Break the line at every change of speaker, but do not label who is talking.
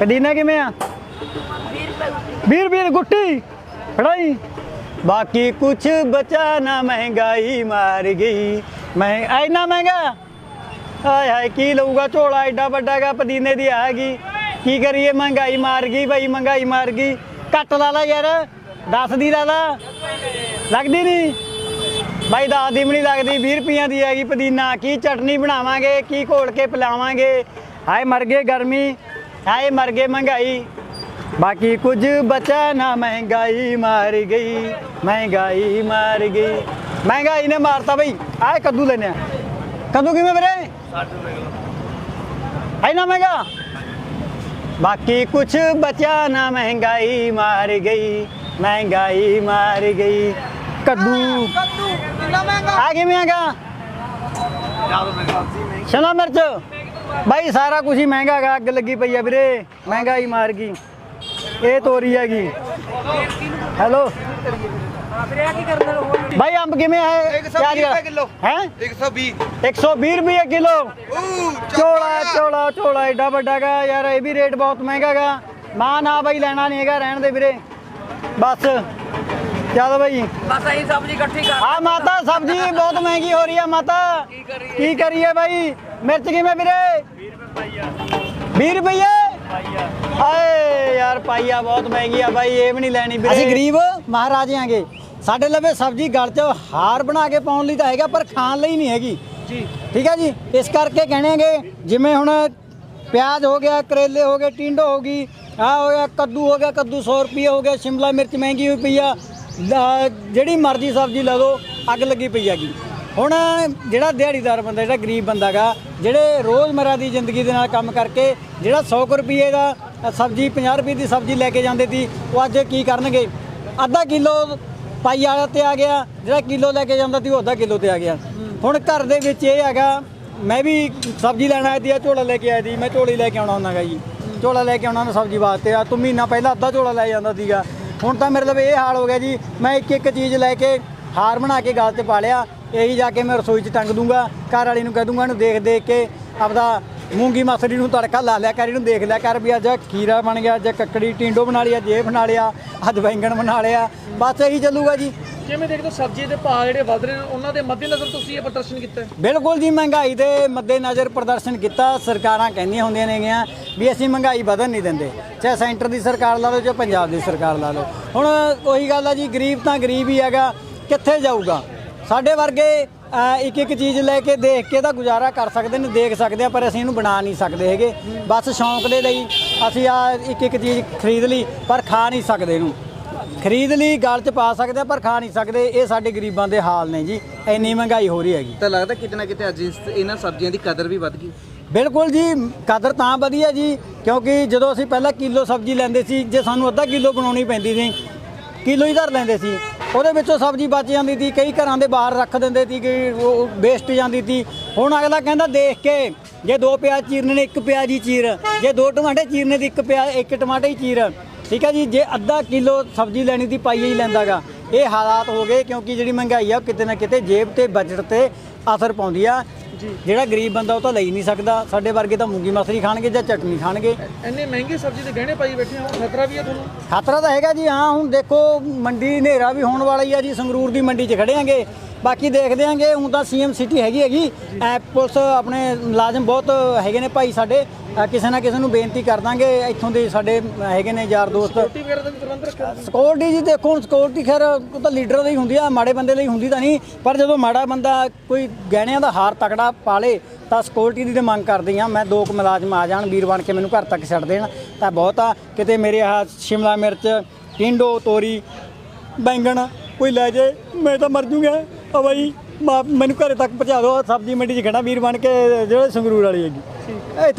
ਪਦੀਨਾ ਕਿਵੇਂ ਆ? 20 ਰੁਪਏ ਗੁੱਟੀ, ਫੜਾਈ। ਬਾਕੀ ਕੁਛ ਬਚਾ ਨਾ ਮਹਿੰਗਾਈ ਮਾਰ ਗਈ। ਮੈਂ ਐਨਾ ਮਹਿੰਗਾ? ਹਾਏ ਹਾਏ, ਕੀ ਲਊਗਾ ਝੋਲਾ, ਐਡਾ ਵੱਡਾ ਪਦੀਨੇ ਦੀ ਆਗੀ ਕੀ ਕਰੀਏ, ਮਹਿੰਗਾਈ ਮਾਰ ਗਈ ਬਈ, ਮਹਿੰਗਾਈ ਮਾਰ ਗਈ। ਘੱਟ ਲਾ ਲਾ ਯਾਰ 10 ਦੀ ਲਾ ਲਾ। ਲੱਗਦੀ ਨਹੀਂ? ਬਾਈ ਦਸ ਦੀ ਵੀ ਨਹੀਂ ਲੱਗਦੀ 20 ਰੁਪਈਆਂ ਦੀ ਹੈਗੀ ਪੁਦੀਨਾ। ਕੀ ਚਟਨੀ ਬਣਾਵਾਂਗੇ, ਕੀ ਘੋਲ ਕੇ ਪਿਲਾਵਾਂਗੇ? ਹਾਏ, ਮਰ ਗਏ ਗਰਮੀ। ਹਾਏ ਮਰ ਗਏ ਮਹਿੰਗਾਈ। ਬਾਕੀ ਕੁਝ ਬਚਾ ਨਾ ਮਹਿੰਗਾਈ ਮਾਰ ਗਈ ਮਹਿੰਗਾਈ ਮਾਰ ਗਈ। ਮਹਿੰਗਾਈ ਨੇ ਮਾਰਤਾ ਬਈ। ਆਏ ਕੱਦੂ ਲੈਨੇ ਆ। ਕੱਦੂ ਕਿਵੇਂ ਵੀਰੇ? 60 ਰੁਪਏ ਕਿਲੋ ਹੈ ਨਾ ਮਹਿੰਗਾ? ਬਾਕੀ ਕੁਝ ਬਚਾ ਨਾ ਮਹਿੰਗਾਈ ਮਾਰ ਗਈ ਮਹਿੰਗਾਈ ਮਾਰ ਗਈ। ਕੱਦੂ।
ਕੱਦੂ ਕਿੰਨਾ ਮਹਿੰਗਾ?
ਆ ਕਿਵੇਂ ਆਗਾ ਸ਼ਿਮਲਾ ਮਿਰਚ। ਬਾਈ ਸਾਰਾ ਕੁਝ ਹੀ ਮਹਿੰਗਾ ਹੈਗਾ ਅੱਗ ਲੱਗੀ ਪਈ ਆ ਵੀਰੇ। ਮਹਿੰਗਾਈ ਮਾਰ ਗਈ। ਇਹ ਤੋਰੀ ਹੈਗੀ। ਹੈਲੋ। ਬਾਈ ਅੰਬ ਕਿਵੇਂ ਹੈ?
120 ਰੁਪਏ ਕਿੱਲੋ।
ਹੈ?
120
120 ਰੁਪਏ ਕਿਲੋ। ਚੋਲਾ ਚੋਲਾ ਚੋਲਾ ਏਡਾ ਵੱਡਾ ਗਾ ਯਾਰ ਇਹ ਵੀ ਰੇਟ ਬਹੁਤ ਮਹਿੰਗਾ ਗਾ ਮਾਂ ਨਾ ਬਾਈ ਲੈਣਾ ਨਹੀਂ ਹੈਗਾ ਰਹਿਣ ਦੇ ਵੀਰੇ। ਬਸ। ਚੱਲ ਬਾਈ?
ਬਸ ਅਸੀਂ ਸਬਜ਼ੀ ਇਕੱਠੀ ਕਰ।
ਆ ਮਾਤਾ ਸਬਜ਼ੀ ਬਹੁਤ ਮਹਿੰਗੀ ਹੋ ਰਹੀ ਆ ਮਾਤਾ।
ਕੀ ਕਰੀਏ?
ਕੀ ਕਰੀਏ ਬਾਈ? ਮਿਰਚ ਕਿਵੇਂ ਵੀਰੇ? 20 ਰੁਪਏ ਹਾਏ ਯਾਰ ਪਾਈਆ ਬਹੁਤ ਮਹਿੰਗੀ ਆ ਬਾਈ ਇਹ ਵੀ ਨਹੀਂ ਲੈਣੀ ਵੀਰੇ। ਅਸੀਂ ਗਰੀਬ ਮਹਾਰਾਜੇ ਆਂਗੇ। ਸਾਡੇ ਲਵੇ ਸਬਜ਼ੀ ਗਲ 'ਚ ਹਾਰ ਬਣਾ ਕੇ ਪਾਉਣ ਲਈ ਤਾਂ ਹੈਗਾ ਪਰ ਖਾਣ ਲਈ ਨਹੀਂ ਹੈਗੀ।
ਜੀ।
ਠੀਕ ਹੈ ਜੀ? ਇਸ ਕਰਕੇ ਕਹਿਣੇਗੇ ਜਿਵੇਂ ਹੁਣ ਪਿਆਜ਼ ਹੋ ਗਿਆ ਕਰੇਲੇ ਹੋ ਗਏ ਟਿੰਡੋ ਹੋ ਗਈ ਆ ਹੋ ਗਿਆ ਕੱਦੂ ਹੋ ਗਿਆ ਕੱਦੂ 100 ਰੁਪਏ ਹੋ ਗਿਆ ਸ਼ਿਮਲਾ ਮਿਰਚ ਮਹਿੰਗੀ ਹੋਈ ਪਈ ਆ। ਲ- ਜਿਹੜੀ ਮਰਜ਼ੀ ਸਬਜ਼ੀ ਲੈ ਲਓ ਅੱਗ ਲੱਗੀ ਪਈ ਹੈਗੀ। ਹੁਣ ਜਿਹੜਾ ਦਿਹਾੜੀਦਾਰ ਬੰਦਾ ਜਿਹੜਾ ਗਰੀਬ ਬੰਦਾ ਗਾ ਜਿਹੜੇ ਰੋਜ਼ਮਰਾ ਦੀ ਜ਼ਿੰਦਗੀ ਦੇ ਨਾਲ ਕੰਮ ਕਰਕੇ ਜਿਹੜਾ 100 ਕੁ ਰੁਪਏ ਦਾ ਅ, ਸਬਜ਼ੀ 50 ਰੁਪਏ ਦੀ ਸਬਜ਼ੀ ਲੈ ਕੇ ਜਾਂਦੇ ਸੀ ਉਹ ਅੱਜ ਕੀ ਕਰਨਗੇ? ਅੱਧਾ ਕਿਲੋ ਪਾਈ ਵਾਲਾ ਤੇ ਆ ਗਿਆ ਜਿਹੜਾ ਕਿਲੋ ਲੈ ਕੇ ਜਾਂਦਾ ਸੀ ਉਹ ਅੱਧਾ ਕਿਲੋ ਤੇ ਆ ਗਿਆ। ਹੁਣ ਘਰ ਦੇ ਵਿੱਚ ਇਹ ਹੈਗਾ ਮੈਂ ਵੀ ਸਬਜ਼ੀ ਲੈਣ ਆਇਆ ਸੀ ਆ ਝੋਲਾ ਲੈ ਕੇ ਆਇਆ ਸੀ ਮੈਂ ਝੋਲੀ ਲੈ ਕੇ ਆਉਣਾ ਹੁੰਦਾਗਾ ਜੀ। ਝੋਲਾ ਲੈ ਕੇ ਆਉਣਾ ਹੁੰਦਾ ਸਬਜ਼ੀ ਵਾਸਤੇ ਆ ਤੂੰ ਮਹੀਨਾ ਪਹਿਲਾਂ ਅੱਧਾ ਝੋਲਾ ਲੈ ਜਾਂਦਾ ਸੀਗਾ। ਹੁਣ ਤਾਂ ਮੇਰੇ ਲਈ ਇਹ ਹਾਲ ਹੋ ਗਿਆ ਜੀ, ਮੈਂ ਇੱਕ ਇੱਕ ਚੀਜ਼ ਲੈ ਕੇ ਹਾਰ ਬਣਾ ਕੇ ਗਲ ਤੇ ਪਾ ਲਿਆ, ਇਹੀ ਜਾ ਕੇ ਮੈਂ ਰਸੋਈ 'ਚ ਟੰਗ ਦੂੰਗਾ, ਘਰ ਵਾਲੀ ਨੂੰ ਕਹਿ ਦੂੰਗਾ, ਇਹਨੂੰ ਦੇਖ ਦੇਖ ਕੇ ਆਪਦਾ ਮੂੰਗੀ ਮਸਰੀ ਨੂੰ ਤੜਕਾ ਲਾ ਲਿਆ ਕਰ, ਇਹਨੂੰ ਦੇਖ ਲਿਆ ਕਰ ਵੀ ਅੱਜ ਖੀਰਾ ਬਣ ਗਿਆ, ਅੱਜ ਕੱਕੜੀ, ਟਿੰਡੋ ਬਣਾ ਲਿਆ ਜੇ ਬਣਾ ਲਿਆ, ਅੱਜ ਬੈਂਗਣ ਬਣਾ ਲਿਆ, ਬਸ ਇਹੀ ਚੱਲੂਗਾ ਜੀ।
ਕਿਵੇਂ ਦੇਖਦੇ ਹੋ ਸਬਜ਼ੀ ਦੇ ਭਾਅ ਜਿਹੜੇ ਵੱਧ ਰਹੇ ਨੇ, ਉਹਨਾਂ ਦੇ ਮੱਦੇਨਜ਼ਰ ਤੁਸੀਂ ਇਹ ਪ੍ਰਦਰਸ਼ਨ ਕੀਤਾ ਹੈ?
ਬਿਲਕੁਲ ਜੀ, ਮਹਿੰਗਾਈ ਦੇ ਮੱਦੇਨਜ਼ਰ ਪ੍ਰਦਰਸ਼ਨ ਕੀਤਾ, ਸਰਕਾਰਾਂ ਕਹਿੰਦੀਆਂ ਹੁੰਦੀਆਂ ਨੇਗੀਆਂ ਵੀ ਅਸੀਂ ਮਹਿੰਗਾਈ ਵਧਣ ਨਹੀਂ ਦਿੰਦੇ। ਚਾਹੇ ਸੈਂਟਰ ਦੀ ਸਰਕਾਰ ਲਾ ਲਓ ਚਾਹੇ ਪੰਜਾਬ ਦੀ ਸਰਕਾਰ ਲਾ ਲਓ। ਹੁਣ ਉਹੀ ਗੱਲ ਆ ਜੀ, ਗਰੀਬ ਤਾਂ ਗਰੀਬ ਹੀ ਹੈਗਾ, ਕਿੱਥੇ ਜਾਊਗਾ? ਸਾਡੇ ਵਰਗੇ ਇੱਕ ਇੱਕ ਚੀਜ਼ ਲੈ ਕੇ ਦੇਖ ਕੇ ਤਾਂ ਗੁਜ਼ਾਰਾ ਕਰ ਸਕਦੇ ਨੇ, ਦੇਖ ਸਕਦੇ ਆ, ਪਰ ਅਸੀਂ ਇਹਨੂੰ ਬਣਾ ਨਹੀਂ ਸਕਦੇ ਹੈਗੇ। ਬਸ ਸ਼ੌਂਕ ਦੇ ਲਈ ਅਸੀਂ ਆ ਇੱਕ ਇੱਕ ਚੀਜ਼ ਖਰੀਦ ਲਈ, ਪਰ ਖਾ ਨਹੀਂ ਸਕਦੇ ਇਹਨੂੰ। ਖਰੀਦ ਲਈ ਗਲ 'ਚ ਪਾ ਸਕਦੇ ਆ ਪਰ ਖਾ ਨਹੀਂ ਸਕਦੇ। ਇਹ ਸਾਡੇ ਗਰੀਬਾਂ ਦੇ ਹਾਲ ਨੇ ਜੀ। ਇੰਨੀ ਮਹਿੰਗਾਈ ਹੋ ਰਹੀ ਹੈਗੀ।
ਤਾਂ ਲੱਗਦਾ ਕਿਤੇ ਨਾ ਕਿਤੇ ਅੱਜ ਇਸ- ਇਹਨਾਂ ਸਬਜ਼ੀਆਂ ਦੀ ਕਦਰ ਵੀ ਵੱਧ ਗਈ।
ਬਿਲਕੁਲ ਜੀ ਕਦਰ ਤਾਂ ਵਧੀਆ ਜੀ ਕਿਉਂਕਿ ਜਦੋਂ ਅਸੀਂ ਪਹਿਲਾਂ ਕਿਲੋ ਸਬਜ਼ੀ ਲੈਂਦੇ ਸੀ ਜੇ ਸਾਨੂੰ ਅੱਧਾ ਕਿਲੋ ਬਣਾਉਣੀ ਪੈਂਦੀ ਸੀ ਕਿਲੋ ਹੀ ਧਰ ਲੈਂਦੇ ਸੀ। ਉਹਦੇ ਵਿੱਚੋਂ ਸਬਜ਼ੀ ਬਚ ਜਾਂਦੀ ਸੀ ਕਈ ਘਰਾਂ ਦੇ ਬਾਹਰ ਰੱਖ ਦਿੰਦੇ ਸੀ ਕਿ ਉਹ ਵੇਸਟ ਜਾਂਦੀ ਸੀ। ਹੁਣ ਅਗਲਾ ਕਹਿੰਦਾ ਦੇਖ ਕੇ ਜੇ ਦੋ ਪਿਆਜ਼ ਚੀਰਨੇ ਨੇ ਇੱਕ ਪਿਆਜ਼ ਹੀ ਚੀਰ। ਜੇ ਦੋ ਟਮਾਟੇ ਚੀਰਨੇ ਦੀ ਇੱਕ ਪਿਆਜ਼ ਇੱਕ ਟਮਾਟਾ ਹੀ ਚੀਰ। ਠੀਕ ਹੈ ਜੀ ਜੇ ਅੱਧਾ ਕਿਲੋ ਸਬਜ਼ੀ ਲੈਣੀ ਦੀ ਪਾਈਏ ਹੀ ਲੈਂਦਾਗਾ ਇਹ ਹਾਲਾਤ ਹੋ ਗਏ ਕਿਉਂਕਿ ਜਿਹੜੀ ਮਹਿੰਗਾਈ ਆ ਉਹ ਕਿਤੇ ਨਾ ਕਿਤੇ ਜੇਬ ਤੇ ਬਜਟ ਤੇ ਅਸਰ ਪਾਉਂਦੀ ਆ। ਜਿਹੜਾ ਗਰੀਬ ਬੰਦਾ ਉਹ ਤਾਂ ਲੈ ਹੀ ਨਹੀਂ ਸਕਦਾ। ਸਾਡੇ ਵਰਗੇ ਤਾਂ ਮੂੰਗੀ ਮਸਰੀ ਖਾਣਗੇ ਜਾਂ ਚਟਨੀ ਖਾਣਗੇ।
ਇੰਨੇ ਮਹਿੰਗੇ ਸਬਜ਼ੀ ਦੇ ਗਹਿਣੇ ਪਾਈ ਬੈਠੇ ਹੋ ਖਤਰਾ ਵੀ ਹੈ ਤੁਹਾਨੂੰ?
ਖਤਰਾ ਤਾਂ ਹੈਗਾ ਜੀ ਹਾਂ ਹੁਣ ਦੇਖੋ ਮੰਡੀ ਹਨੇਰਾ ਵੀ ਹੋਣ ਵਾਲਾ ਹੀ ਆ ਜੀ ਸੰਗਰੂਰ ਦੀ ਮੰਡੀ 'ਚ ਖੜੇ ਆਂਗੇ। ਬਾਕੀ ਦੇਖਦੇ ਆਂਗੇ ਹੁਣ ਤਾਂ ਸੀਐਮ ਸਿਟੀ ਹੈਗੀ ਹੈਗੀ। ਐ ਪੁਲਿਸ ਆਪਣੇ ਮੁਲਾਜ਼ਮ ਬਹੁਤ ਹੈਗੇ ਨੇ ਭਾਈ ਸਾਡੇ। ਕਿਸੇ ਨਾ ਕਿਸੇ ਨੂੰ ਬੇਨਤੀ ਕਰ ਦਾਂਗੇ ਇੱਥੋਂ ਦੇ ਸਾਡੇ ਹੈਗੇ ਨੇ ਯਾਰ ਦੋਸਤ।
ਰੋਟੀ ਵਗੈਰਾ ਦਾ ਵੀ ਪ੍ਰਬੰਧ ਰੱਖਿਆ ਹੋਇਆ?
ਸਿਕਿਉਰਿਟੀ ਜੀ ਦੇਖੋ ਹੁਣ ਸਿਕਿਉਰਿਟੀ ਖੈਰ ਉਹ ਤਾਂ ਲੀਡਰ ਦੀ ਹੁੰਦੀ ਆ ਮਾੜੇ ਬੰਦੇ ਲਈ ਹੁੰਦੀ ਤਾਂ ਨਹੀਂ। ਪਰ ਜਦੋਂ ਮਾੜਾ ਬੰਦਾ ਕੋਈ ਗਹਿਣਿਆਂ ਦਾ ਹਾਰ ਤਕੜਾ ਪਾਲੇ ਤਾਂ ਸਿਕਿਉਰਿਟੀ ਦੀ ਤੇ ਮੰਗ ਕਰਦੀ ਆ। ਮੈਂ ਦੋ ਕੁ ਮੁਲਾਜ਼ਮ ਆ ਜਾਣ ਵੀਰ ਬਣ ਕੇ ਮੈਨੂੰ ਘਰ ਤੱਕ ਛੱਡ ਦੇਣ। ਤਾਂ ਬਹੁਤ ਆ ਕਿਤੇ ਮੇਰੇ ਆਹ ਸ਼ਿਮਲਾ ਮਿਰਚ ਟਿੰਡੋ ਤੋਰੀ ਬੈਂਗਣ ਕੋਈ ਲੈ ਜੇ ਮੈਂ ਤਾਂ ਮਰ ਜੂਗਾ। ਆ ਬਾਈ ਮਾ- ਮੈਨੂੰ ਘਰੇ ਤੱਕ ਪਹੁੰਚਾ ਦਿਓ ਸਬਜ਼ੀ ਮੰਡੀ 'ਚ ਖੜਾ ਵੀਰ ਬਣ ਕੇ ਜਿਹੜੇ ਸੰਗਰੂਰ ਵਾਲੀ ਹੈਗੀ। ਇੱਥੇ